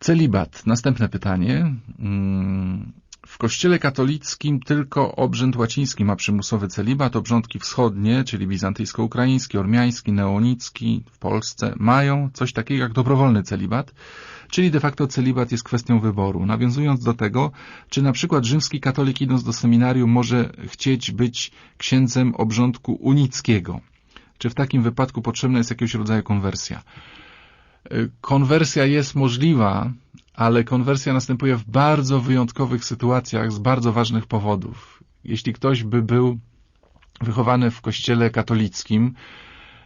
Celibat. Następne pytanie. Mm, W kościele katolickim tylko obrzęd łaciński ma przymusowy celibat. Obrządki wschodnie, czyli bizantyjsko-ukraiński, ormiański, neonicki w Polsce mają coś takiego jak dobrowolny celibat, czyli de facto celibat jest kwestią wyboru. Nawiązując do tego, czy na przykład rzymski katolik idąc do seminarium może chcieć być księdzem obrządku unickiego? Czy w takim wypadku potrzebna jest jakiegoś rodzaju konwersja? Y, Konwersja jest możliwa, ale konwersja następuje w bardzo wyjątkowych sytuacjach z bardzo ważnych powodów. Jeśli ktoś by był wychowany w kościele katolickim,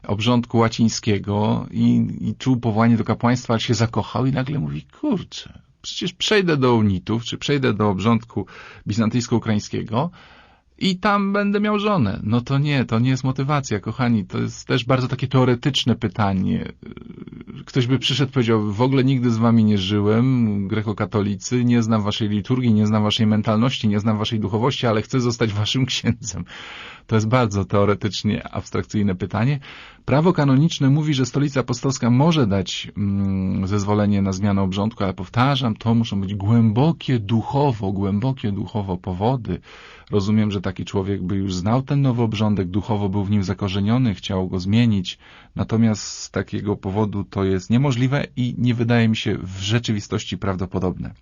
obrządku łacińskiego i, i czuł powołanie do kapłaństwa, ale się zakochał i nagle mówi, kurczę, przecież przejdę do unitów, czy przejdę do obrządku bizantyjsko-ukraińskiego i tam będę miał żonę. No to nie, to nie jest motywacja, kochani. To jest też bardzo takie teoretyczne pytanie. Ktoś by przyszedł powiedział, w ogóle nigdy z wami nie żyłem, grekokatolicy, nie znam waszej liturgii, nie znam waszej mentalności, nie znam waszej duchowości, ale chcę zostać waszym księdzem. To jest bardzo teoretycznie abstrakcyjne pytanie. Prawo kanoniczne mówi, że Stolica Apostolska może dać mm, zezwolenie na zmianę obrządku, ale powtarzam, to muszą być głębokie duchowo, głębokie duchowo powody. Rozumiem, że taki człowiek by już znał ten nowy obrządek, duchowo był w nim zakorzeniony, chciał go zmienić. Natomiast z takiego powodu to jest niemożliwe i nie wydaje mi się w rzeczywistości prawdopodobne.